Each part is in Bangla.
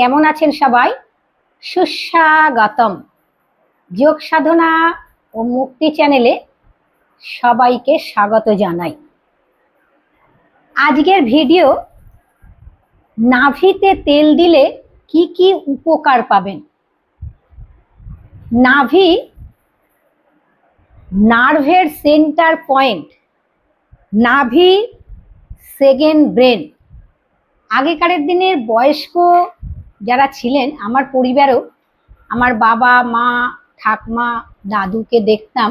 কেমন আছেন সবাই? সুস্বাগতম। যোগ সাধনা ও মুক্তি চ্যানেলে সবাইকে স্বাগত জানাই। আজকের ভিডিও, নাভিতে তেল দিলে কি কি উপকার পাবেন? নাভি, নার্ভের সেন্টার পয়েন্ট, নাভি সেকেন্ড ব্রেন। আগেকারের দিনের বয়স্ক যারা ছিলেন, আমার পরিবারও আমার বাবা, মা, ঠাকমা, দাদুকে দেখতাম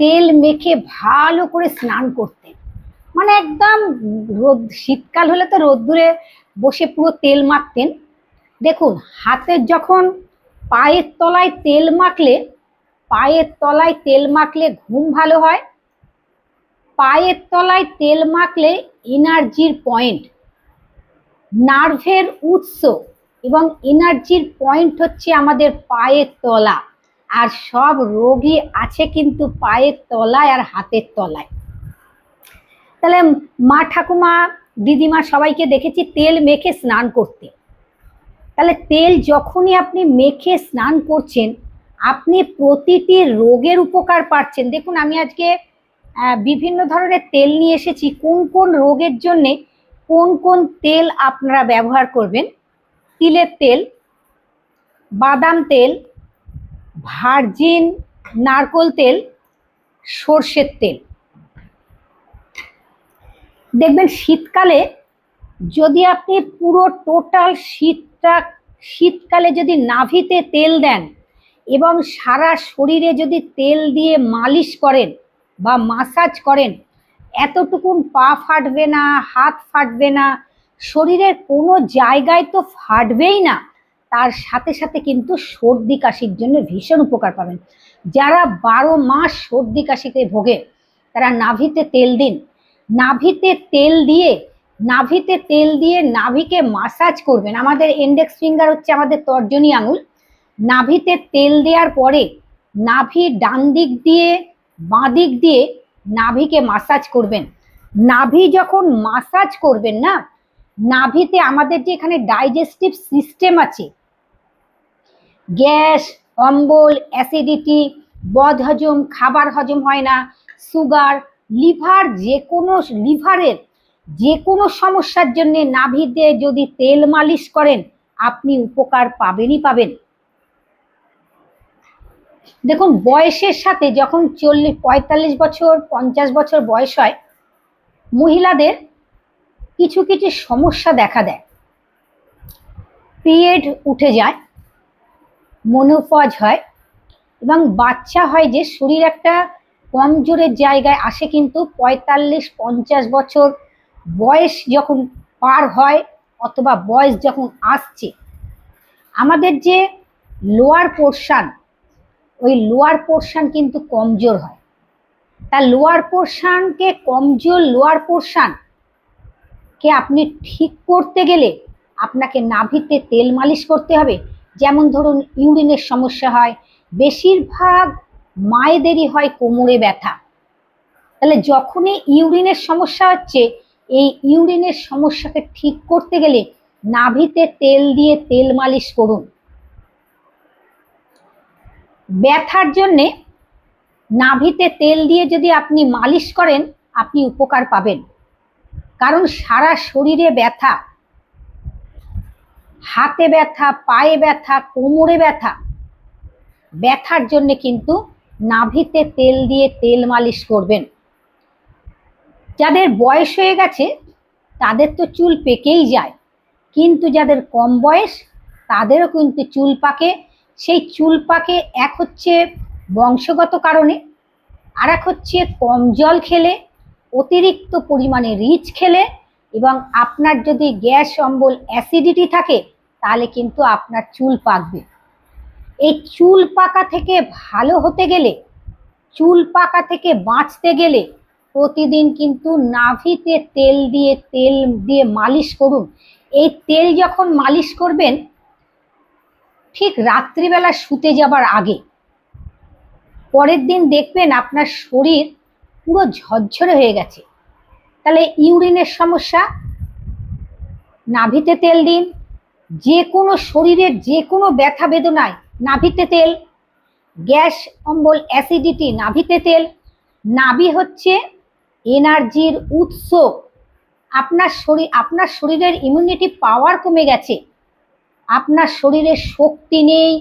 তেল মেখে ভালো করে স্নান করতেন। মানে একদম রোদ, শীতকাল হলে তো রোদ্দুরে বসে পুরো তেল মাখতেন। দেখুন হাতের যখন পায়ের তলায় তেল মাখলে, পায়ের তলায় তেল মাখলে ঘুম ভালো হয়। পায়ের তলায় তেল মাখলে এনার্জির পয়েন্ট নার্ভের উৎস এবং এনার্জির পয়েন্ট হচ্ছে আমাদের পায়ের তলা। আর সব রোগই আছে কিন্তু পায়ের তলায় আর হাতের তলায়। তাহলে মা ঠাকুমা, দিদিমা সবাইকে দেখেছি তেল মেখে স্নান করতে। তাহলে তেল যখনই আপনি মেখে স্নান করছেন, আপনি প্রতিটি রোগের উপকার পাচ্ছেন। দেখুন, আমি আজকে বিভিন্ন ধরনের তেল নিয়ে এসেছি। কোন কোন রোগের জন্যে কোন কোন তেল আপনারা ব্যবহার করবেন? তিলের তেল, বাদাম তেল, ভার্জিন নারকোল তেল, সর্ষের তেল। দেখবেন শীতকালে যদি আপনি পুরো টোটাল শীতটা, শীতকালে যদি নাভিতে তেল দেন এবং সারা শরীরে যদি তেল দিয়ে মালিশ করেন বা মাসাজ করেন, এতটুকুন পা ফাটবে না, হাত ফাটবে না শরীরের কোনো জায়গায় তো ফাটবেই না। তার সাথে সাথে কিন্তু সর্দি কাশির জন্য ভীষণ উপকার পাবেন। যারা বারো মাস সর্দি কাশিতে ভোগে, তারা নাভিতে তেল দিন। নাভিতে তেল দিয়ে, নাভিতে তেল দিয়ে নাভিকে মাসাজ করবেন। আমাদের ইন্ডেক্স ফিঙ্গার হচ্ছে আমাদের তর্জনী আঙুল। নাভিতে তেল দেওয়ার পরে নাভি ডান দিক দিয়ে, বাঁ দিক দিয়ে নাভিকে মাসাজ করবেন। নাভি যখন মাসাজ করবেন না নাভিতে আমাদের যে এখানে ডাইজেস্টিভ সিস্টেম আছে, গ্যাস, অম্বল অ্যাসিডিটি বদ হজম, খাবার হজম হয় না সুগার লিভার যে কোনো লিভারের যে কোনো সমস্যার জন্য নাভিতে যদি তেল মালিশ করেন, আপনি উপকার পাবেনই পাবেন। দেখুন, বয়সের সাথে যখন চল্লিশ, পঁয়তাল্লিশ বছর, পঞ্চাশ বছর বয়স হয়, মহিলাদের কিছু কিছু সমস্যা দেখা দেয়। পিরিয়ড উঠে যায় মনোপজ হয় এবং বাচ্চা হয় যে শরীর একটা কমজোরের জায়গায় আসে কিন্তু পঁয়তাল্লিশ পঞ্চাশ বছর বয়স যখন পার হয় অথবা বয়স যখন আসছে, আমাদের যে লোয়ার পোর্শান ওই লোয়ার পোর্শান কিন্তু কমজোর হয়। তা লোয়ার পোর্শানকে কমজোর লোয়ার পোর্শান কে আপনি ঠিক করতে গেলে আপনাকে নাভিতে তেল মালিশ করতে হবে। যেমন ধরুন, ইউরিনের সমস্যা হয়, বেশিরভাগ মায়েদেরই হয় কোমরে ব্যথা। তাহলে যখনই ইউরিনের সমস্যা হচ্ছে, এই ইউরিনের সমস্যাকে ঠিক করতে গেলে নাভিতে তেল দিয়ে তেল মালিশ করুন। ব্যথার জন্যে নাভিতে তেল দিয়ে যদি আপনি মালিশ করেন, আপনি উপকার পাবেন। কারণ সারা শরীরে ব্যথা, হাতে ব্যথা, পায়ে ব্যথা, কোমরে ব্যথা, ব্যথার জন্য কিন্তু নাভিতে তেল দিয়ে তেল মালিশ করবেন। যাদের বয়স হয়ে গেছে, তাদের তো চুল পেকেই যায়। কিন্তু যাদের কম বয়স, তাদেরও কিন্তু চুল পাকে। সেই চুল পাকে এক হচ্ছে বংশগত কারণে আর এক হচ্ছে কম জল খেলে অতিরিক্ত পরিমাণে রিচ খেলে এবং আপনার যদি গ্যাস, অম্বল, অ্যাসিডিটি থাকে, তাহলে কিন্তু আপনার চুল পাকবে। এই চুল পাকা থেকে ভালো হতে গেলে, চুল পাকা থেকে বাঁচতে গেলে প্রতিদিন কিন্তু নাভিতে তেল দিয়ে তেল দিয়ে মালিশ করুন। এই তেল যখন মালিশ করবেন, ঠিক রাত্রিবেলা শুতে যাবার আগে, পরের দিন দেখবেন আপনার শরীর পুরো ঝরঝরে হয়ে গেছে। তাহলে ইউরিনের সমস্যা, নাভিতে তেল দিন, যে কোনো শরীরের যে কোনো ব্যথা বেদনায় নাভিতে তেল, গ্যাস, অম্বল, অ্যাসিডিটি, নাভিতে তেল। নাভি হচ্ছে এনার্জির উৎস। আপনার শরীর, আপনার শরীরের ইমিউনিটি পাওয়ার কমে গেছে। আপনার শরীরে শক্তি নেই,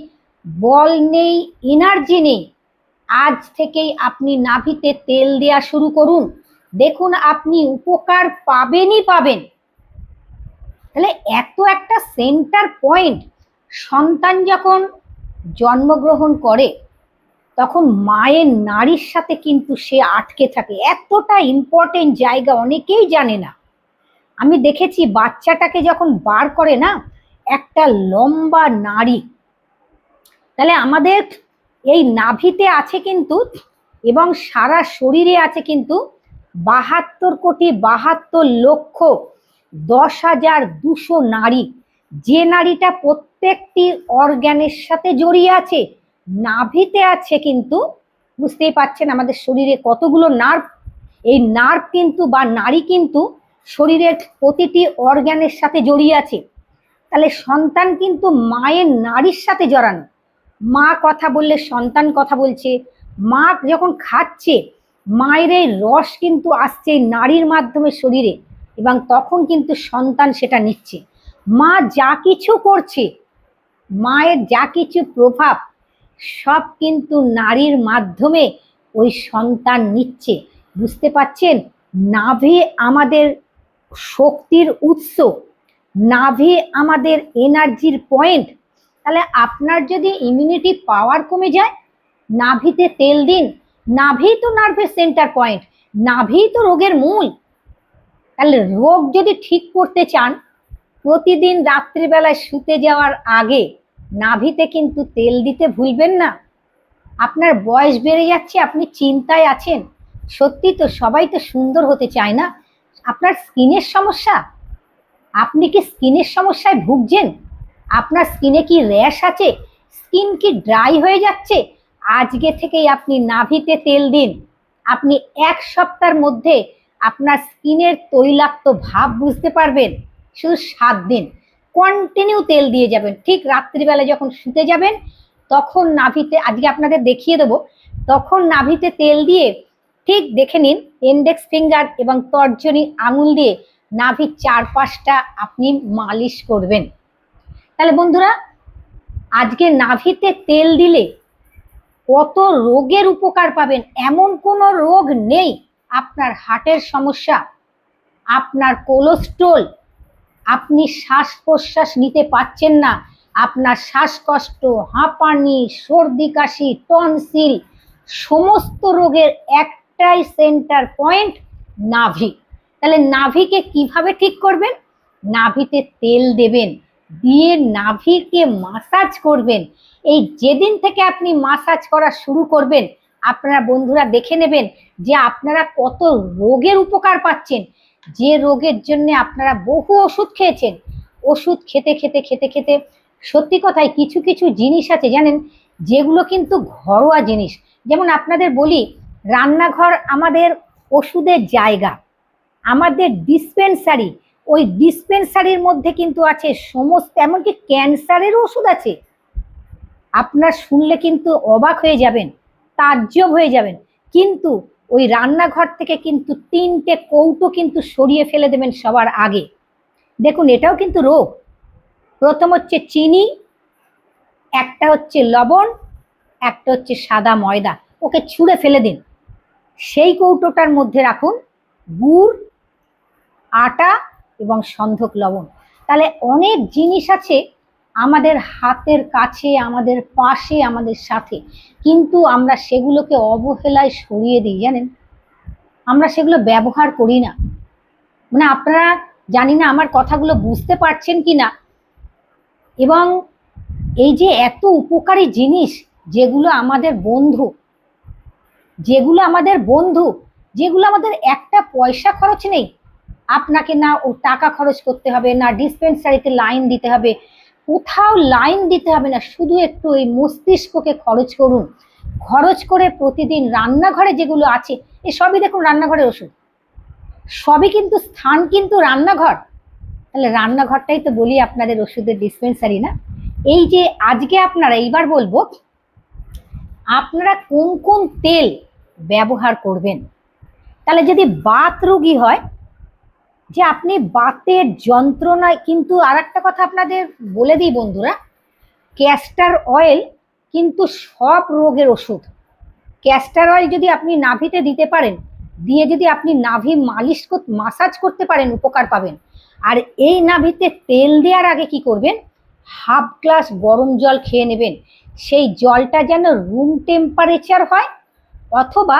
বল নেই এনার্জি নেই। আজ থেকেই আপনি নাভিতে তেল দেয়া শুরু করুন। দেখুন আপনি উপকার পাবেনই পাবেন। তাহলে এত একটা সেন্টার পয়েন্ট সন্তান যখন জন্মগ্রহণ করে, তখন মায়ের নারীর সাথে কিন্তু সে আটকে থাকে। এতটা ইম্পর্টেন্ট জায়গা অনেকেই জানে না। আমি দেখেছি বাচ্চাটাকে যখন বার করে না, একটা লম্বা নারী তাহলে আমাদের এই নাভিতে আছে কিন্তু এবং সারা শরীরে আছে কিন্তু বাহাত্তর কোটি বাহাত্তর লক্ষ দশ হাজার দুশো নারী। যে নারীটা প্রত্যেকটি অর্গ্যানের সাথে জড়িয়ে আছে, নাভিতে আছে কিন্তু, বুঝতেই পাচ্ছেন আমাদের শরীরে কতগুলো নার্ভ। এই নার্ভ কিন্তু বা নারী কিন্তু শরীরের প্রতিটি অর্গ্যানের সাথে জড়িয়ে আছে। তাহলে সন্তান কিন্তু মায়ের নারীর সাথে জড়ানো। মা কথা বললে, সন্তান কথা বলছে। মা যখন খাচ্ছে, মায়ের এই রস কিন্তু আসছে নারীর মাধ্যমে শরীরে এবং তখন কিন্তু সন্তান সেটা নিচ্ছে। মা যা কিছু করছে, মায়ের যা কিছু প্রভাব, সব কিন্তু নারীর মাধ্যমে ওই সন্তান নিচ্ছে। বুঝতে পাচ্ছেন নাভি আমাদের শক্তির উৎস, নাভি আমাদের এনার্জির পয়েন্ট তাহলে আপনার যদি ইমিউনিটি পাওয়ার কমে যায়, নাভিতে তেল দিন, নাভি তো নার্ভের সেন্টার পয়েন্ট নাভি তো রোগের মূল। তাহলে রোগ যদি ঠিক করতে চান, প্রতিদিন রাত্রিবেলায় শুতে যাওয়ার আগে নাভিতে কিন্তু তেল দিতে ভুলবেন না। আপনার বয়স বেড়ে যাচ্ছে, আপনি চিন্তায় আছেন। সত্যি তো সবাই তো সুন্দর হতে চায় না। আপনার স্কিনের সমস্যা? আপনি কি স্কিনের সমস্যায় ভুগছেন? আপনার স্কিনে কি র্যাশ আছে? স্কিন কি ড্রাই হয়ে যাচ্ছে? আজকে থেকেই আপনি নাভিতে তেল দিন। আপনি এক সপ্তাহের মধ্যে আপনার স্কিনের তৈলাক্ত ভাব বুঝতে পারবেন। শুধু সাত দিন। কন্টিনিউ তেল দিয়ে যাবেন। ঠিক রাত্রিবেলা যখন শুতে যাবেন, তখন নাভিতে, আজকে আপনাদের দেখিয়ে দেবো, তখন নাভিতে তেল দিয়ে ঠিক দেখে নিন ইন্ডেক্স ফিঙ্গার এবং তর্জনী আঙুল দিয়ে নাভির চারপাশটা আপনি মালিশ করবেন। তাহলে বন্ধুরা, আজকে নাভিতে তেল দিলে কত রোগের উপকার পাবেন? এমন কোনো রোগ নেই। আপনার হার্টের সমস্যা, আপনার কোলেস্ট্রল, আপনি শ্বাস প্রশ্বাস নিতে পাচ্ছেন না, আপনার শ্বাসকষ্ট, হাঁপানি, সর্দি, কাশি, টনসিল, সমস্ত রোগের একটাই সেন্টার পয়েন্ট নাভি। তাহলে নাভিকে কীভাবে ঠিক করবেন? নাভিতে তেল দেবেন। দিয়ে নাভিকে মাসাজ করবেন। এই যেদিন থেকে আপনি মাসাজ করা শুরু করবেন, আপনারা বন্ধুরা দেখে নেবেন যে আপনারা কত রোগের উপকার পাচ্ছেন। যে রোগের জন্য আপনারা বহু ওষুধ খেয়েছেন। ওষুধ খেতে খেতে খেতে খেতে সত্যি কথায় কিছু কিছু জিনিস আছে, জানেন? যেগুলো কিন্তু ঘরোয়া জিনিস। যেমন আপনাদের বলি, রান্নাঘর আমাদের ওষুধের জায়গা। আমাদের ডিসপেন্সারি ওই ডিসপেন্সারির মধ্যে কিন্তু আছে সমস্ত, এমনকি ক্যান্সারেরও ওষুধ আছে। আপনার শুনলে কিন্তু অবাক হয়ে যাবেন, তাজ্জব হয়ে যাবেন। কিন্তু ওই রান্নাঘর থেকে কিন্তু তিনটে কৌটো কিন্তু সরিয়ে ফেলে দেবেন সবার আগে। দেখুন, এটাও কিন্তু রোগ। প্রথম হচ্ছে চিনি, একটা হচ্ছে লবণ, একটা হচ্ছে সাদা ময়দা। ওকে ছুঁড়ে ফেলে দিন। সেই কৌটোটার মধ্যে রাখুন গুড়, আটা এবং সন্ধক লবণ। তাহলে অনেক জিনিস আছে আমাদের হাতের কাছে, আমাদের পাশে, আমাদের সাথে। কিন্তু আমরা সেগুলোকে অবহেলায় সরিয়ে দিই, জানেন? আমরা সেগুলো ব্যবহার করি না। মানে আপনারা জানি না আমার কথাগুলো বুঝতে পারছেন কি না? এবং এই যে এত উপকারী জিনিস যেগুলো আমাদের বন্ধু, যেগুলো আমাদের বন্ধু, যেগুলো আমাদের একটা পয়সা খরচ নেই আপনাকে না টাকা খরচ করতে হবে, না ডিসপেন্সারিতে লাইন দিতে হবে, কোথাও লাইন দিতে হবে না, শুধু একটু এই মস্তিষ্ককে খরচ করুন। খরচ করে প্রতিদিন রান্নাঘরে যেগুলো আছে, এ সবই দেখুন রান্নাঘরের ওষুধ। সবই কিন্তু স্থান কিন্তু রান্নাঘর। তাহলে রান্নাঘরটাই তো বলি আপনাদের ওষুধের ডিসপেন্সারি না। এই যে আজকে আপনারা, এইবার বলব, আপনারা কোন কোন তেল ব্যবহার করবেন? তাহলে যদি বাত রোগী হয় যে আপনি বাতের যন্ত্রণায়, কিন্তু আর একটা কথা আপনাদের বলে দিই বন্ধুরা ক্যাস্টার অয়েল কিন্তু সব রোগের ওষুধ। ক্যাস্টার অয়েল যদি আপনি নাভিতে দিতে পারেন, দিয়ে যদি আপনি নাভি মালিশ মাসাজ করতে পারেন, উপকার পাবেন। আর এই নাভিতে তেল দেওয়ার আগে কি করবেন? হাফ গ্লাস গরম জল খেয়ে নেবেন। সেই জলটা যেন রুম টেম্পারেচার হয়, অথবা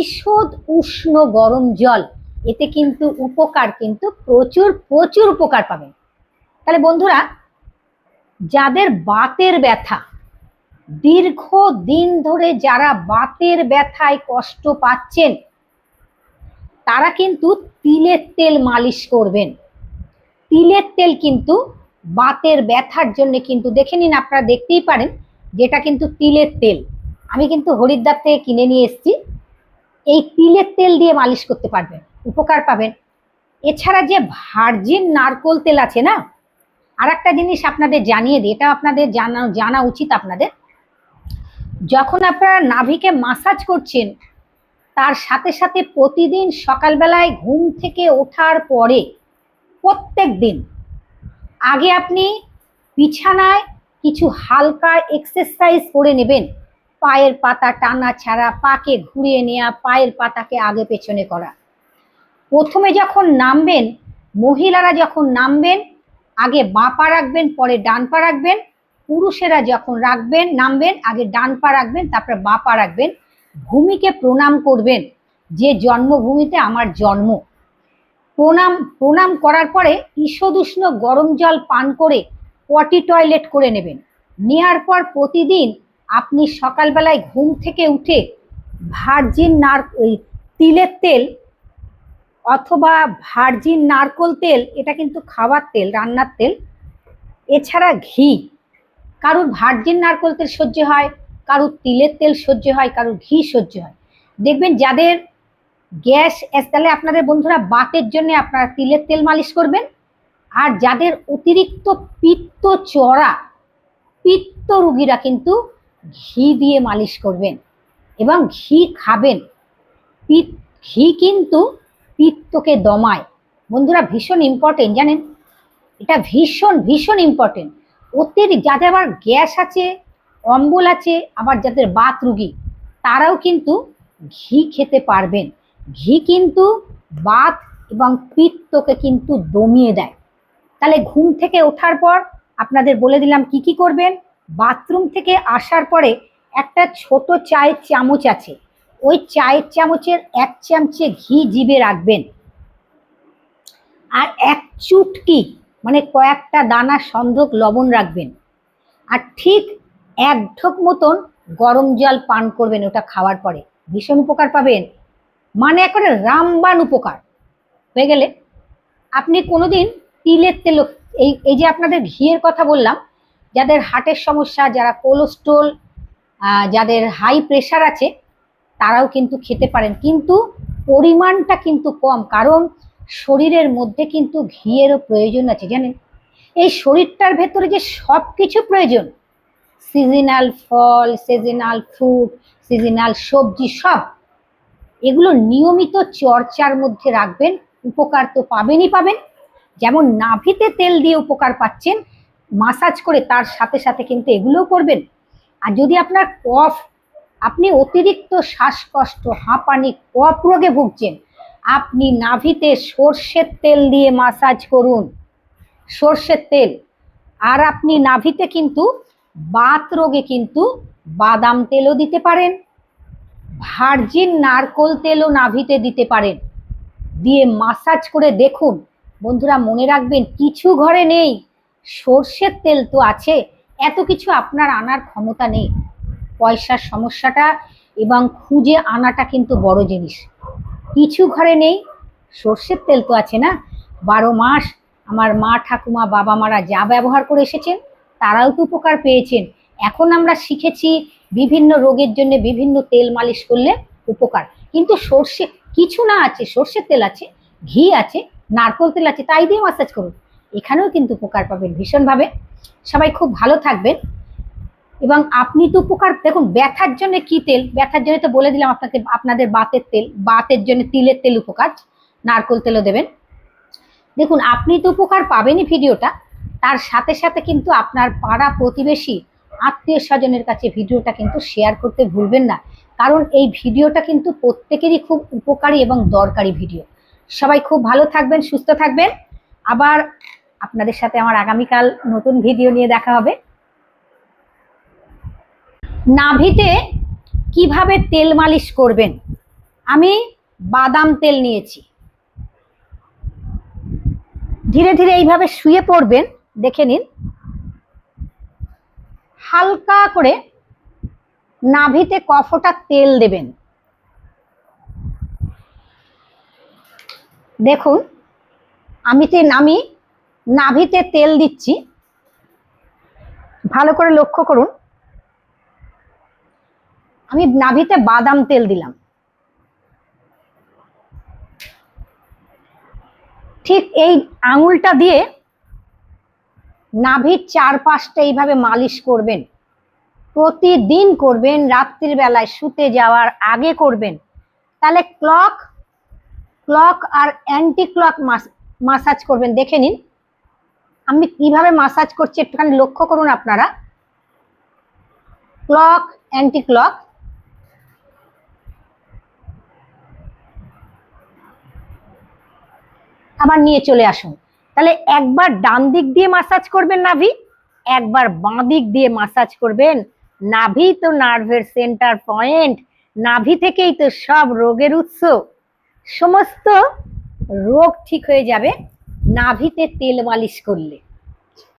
ঈষৎ উষ্ণ গরম জল এতে কিন্তু উপকার কিন্তু প্রচুর প্রচুর উপকার পাবেন তাহলে বন্ধুরা, যাদের বাতের ব্যথা দীর্ঘ দিন ধরে যারা বাতের ব্যথায় কষ্ট পাচ্ছেন, তারা কিন্তু তিলের তেল মালিশ করবেন। তিলের তেল কিন্তু বাতের ব্যথার জন্য কিন্তু, দেখে নিন আপনারা দেখতেই পারেন, যেটা কিন্তু তিলের তেল। আমি কিন্তু হরিদ্বার থেকে কিনে নিয়ে এসেছি। এই তিলের তেল দিয়ে মালিশ করতে পারবেন উপকার পাবেন। এছাড়া যে ভার্জিন নারকোল তেল আছে না আর একটা জিনিস আপনাদের জানিয়ে দিই, এটা আপনাদের জানা জানা উচিত আপনাদের। যখন আপনারা নাভিকে মাসাজ করছেন, তার সাথে সাথে প্রতিদিন সকালবেলায় ঘুম থেকে ওঠার পরে প্রত্যেক দিন আগে আপনি বিছানায় কিছু হালকা এক্সারসাইজ করে নেবেন। পায়ের পাতা টানা ছাড়া পাকে ঘুরিয়ে নেওয়া পায়ের পাতাকে আগে পেছনে করা। প্রথমে যখন নামবেন, মহিলারা যখন নামবেন, আগে বাঁ পা রাখবেন, পরে ডান পা রাখবেন, পুরুষেরা যখন রাখবেন, নামবেন, আগে ডান পা রাখবেন, তারপরে বাঁ পা রাখবেন, ভূমিকে প্রণাম করবেন, যে জন্মভূমিতে আমার জন্ম। প্রণাম প্রণাম করার পরে ঈষদুষ্ণ গরম জল পান করে পটি টয়লেট করে নেবেন। নেওয়ার পর প্রতিদিন আপনি সকালবেলায় ঘুম থেকে উঠে ভার্জিন নার তিলের তেল অথবা ভার্জিন নারকোল তেল, এটা কিন্তু খাওয়ার তেল, রান্নার তেল, এছাড়া ঘি। কারুর ভার্জিন নারকোল তেল সহ্য হয়, কারুর তিলের তেল সহ্য হয়, কারুর ঘি সহ্য হয়। দেখবেন যাদের গ্যাস তাহলে আপনাদের বন্ধুরা বাতের জন্য আপনারা তিলের তেল মালিশ করবেন, আর যাদের অতিরিক্ত পিত্ত চড়া, পিত্ত রুগীরা কিন্তু ঘি দিয়ে মালিশ করবেন এবং ঘি খাবেন। পিত, ঘি কিন্তু পিত্তকে দমায়। বন্ধুরা, ভীষণ ইম্পর্টেন্ট জানেন? এটা ভীষণ ভীষণ ইম্পর্টেন্ট অতিরিক্ত যাদের আবার গ্যাস আছে, অম্বল আছে, আবার যাদের বাত রুগী, তারাও কিন্তু ঘি খেতে পারবেন। ঘি কিন্তু বাত এবং পিত্তকে কিন্তু দমিয়ে দেয়। তাহলে ঘুম থেকে ওঠার পর আপনাদের বলে দিলাম কি কি করবেন? বাথরুম থেকে আসার পরে একটা ছোট চায়ের চামচ আছে। ওই চায়ের চামচের এক চামচে ঘি জিবে রাখবেন। আর এক চুটকি মানে কয়েকটা দানা সন্ধক লবণ রাখবেন। আর ঠিক এক ঢোক মতন গরম জল পান করবেন ওটা খাওয়ার পরে। ভীষণ উপকার পাবেন। মানে একেবারে রামবান উপকার। হয়ে গেলে আপনি কোনোদিন তিলের তেল, এই এই যে আপনাদের ঘিয়ের কথা বললাম যাদের হার্টের সমস্যা, যারা কোলেস্ট্রল যাদের হাই প্রেশার আছে, তারাও কিন্তু খেতে পারেন। কিন্তু পরিমাণটা কিন্তু কম, কারণ শরীরের মধ্যে কিন্তু ঘিয়েরও প্রয়োজন আছে, জানেন? এই শরীরটার ভেতরে যে সব কিছু প্রয়োজন সিজনাল ফল সিজনাল ফ্রুট সিজনাল সবজি, সব, এগুলো নিয়মিত চর্চার মধ্যে রাখবেন, উপকার তো পাবেনই পাবেন। যেমন নাভিতে তেল দিয়ে উপকার পাচ্ছেন মাসাজ করে তার সাথে সাথে কিন্তু এগুলোও করবেন। আর যদি আপনার কফ, আপনি অতিরিক্ত শ্বাসকষ্ট, হাঁপানি, কফ রোগে ভুগছেন, আপনি নাভিতে সর্ষের তেল দিয়ে মাসাজ করুন। সর্ষের তেল। আর আপনি নাভিতে কিন্তু বাত রোগে কিন্তু বাদাম তেলও দিতে পারেন। ভার্জিন নারকোল তেলও নাভিতে দিতে পারেন। দিয়ে মাসাজ করে দেখুন। বন্ধুরা, মনে রাখবেন, কিছু ঘরে নেই। সর্ষের তেল তো আছে, এত কিছু আপনার আনার ক্ষমতা নেই। পয়সার সমস্যাটা এবং খুঁজে আনাটা কিন্তু বড় জিনিস। কিছু ঘরে নেই, সর্ষের তেল তো আছে না। বারো মাস আমার মা ঠাকুমা বাবা মারা যা ব্যবহার করে এসেছেন, তারাও তো উপকার পেয়েছেন। এখন আমরা শিখেছি বিভিন্ন রোগের জন্য বিভিন্ন তেল মালিশ করলে উপকার। কিন্তু সর্ষে, কিছু না আছে, সর্ষের তেল আছে, ঘি আছে, নারকোল তেল আছে, তাই দিয়ে মাসাজ করুন। এখানেও কিন্তু উপকার পাবেন ভীষণভাবে। সবাই খুব ভালো থাকবেন। এবং আপনি তো উপকার, দেখুন, ব্যথার জন্য কি তেল? ব্যথার জন্য তো বলে দিলাম আপনাকে, আপনাদের বাতের তেল। বাতের জন্য তিলের তেল উপকার। নারকোল তেলও দেবেন। দেখুন, আপনি তো উপকার পাবেনই ভিডিওটা। তার সাথে সাথে কিন্তু আপনার পাড়া প্রতিবেশী, আত্মীয় স্বজনের কাছে ভিডিওটা কিন্তু শেয়ার করতে ভুলবেন না। কারণ এই ভিডিওটা কিন্তু প্রত্যেকেরই খুব উপকারী এবং দরকারি ভিডিও। সবাই খুব ভালো থাকবেন, সুস্থ থাকবেন। আবার আপনাদের সাথে আমার আগামীকাল নতুন ভিডিও নিয়ে দেখা হবে। নাভিতে কীভাবে তেল মালিশ করবেন? আমি বাদাম তেল নিয়েছি। ধীরে ধীরে এইভাবে শুয়ে পড়বেন, দেখে নিন। হালকা করে নাভিতে কফটা তেল দেবেন। দেখুন আমি আমি নাভিতে তেল দিচ্ছি। ভালো করে লক্ষ্য করুন। আমি নাভিতে বাদাম তেল দিলাম। ঠিক এই আঙুলটা দিয়ে নাভির চারপাশটা এইভাবে মালিশ করবেন। প্রতিদিন করবেন, রাত্রির বেলায় শুতে যাওয়ার আগে করবেন। তাহলে ক্লক ক্লক আর অ্যান্টি ক্লক মাসাজ করবেন। দেখে নিন। আমি কীভাবে মাসাজ করছি একটুখানি লক্ষ্য করুন আপনারা। ক্লক অ্যান্টি ক্লক আবার নিয়ে চলে আসুন। তাহলে একবার ডান দিক দিয়ে মাসাজ করবেন নাভি, একবার বাঁ দিক দিয়ে মাসাজ করবেন। নাভি তো নার্ভের সেন্টার পয়েন্ট নাভি থেকেই তো সব রোগের উৎস। সমস্ত রোগ ঠিক হয়ে যাবে। নাভিতে তেল মালিশ করলে।